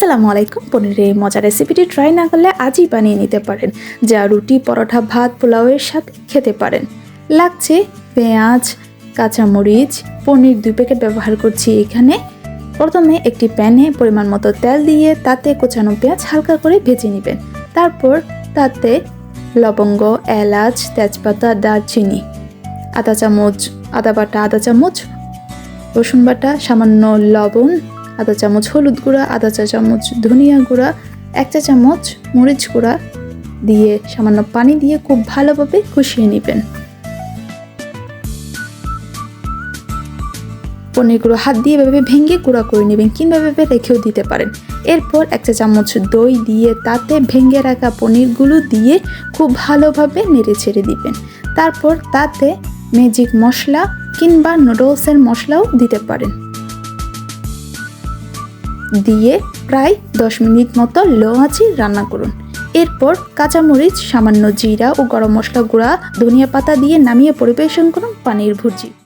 আসসালামু আলাইকুম। পনিরের এই মজার রেসিপিটি ট্রাই না করলে আজই বানিয়ে নিতে পারেন, যা রুটি, পরোটা, ভাত, পোলাওয়ের সাথে খেতে পারেন। লাগছে পেঁয়াজ, কাঁচামরিচ, পনির দুই প্যাকেট ব্যবহার করছি এখানে। প্রথমে একটি প্যানে পরিমাণ মতো তেল দিয়ে তাতে কোচানো পেঁয়াজ হালকা করে ভেজে নেবেন। তারপর তাতে লবঙ্গ, এলাচ, তেজপাতা, দারচিনি, আদা চামচ, আদা বাটা, আদা চামচ, রসুন বাটা, সামান্য লবণ আধা চামচ হলুদ গুঁড়া, আধা চা চামচ ধনিয়া গুঁড়া, এক চা চামচ মরিচ গুঁড়া দিয়ে সামান্য পানি দিয়ে খুব ভালোভাবে কষিয়ে নেবেন। পনিরগুলো হাত দিয়ে এভাবে ভেঙে গুঁড়া করে নেবেন কিংবা ভেবে রেখেও দিতে পারেন। এরপর এক চা চামচ দই দিয়ে তাতে ভেঙে রাখা পনিরগুলো দিয়ে খুব ভালোভাবে নেড়ে ছেড়ে দিবেন। তারপর তাতে ম্যাজিক মশলা কিংবা নুডলসের মশলাও দিতে পারেন। দিয়ে প্রায় দশ মিনিট মতো লো আঁচে রান্না করুন। এরপর কাঁচামরিচ, সামান্য জিরা ও গরম মশলা গুঁড়া, ধনিয়া পাতা দিয়ে নামিয়ে পরিবেশন করুন পানির ভুজি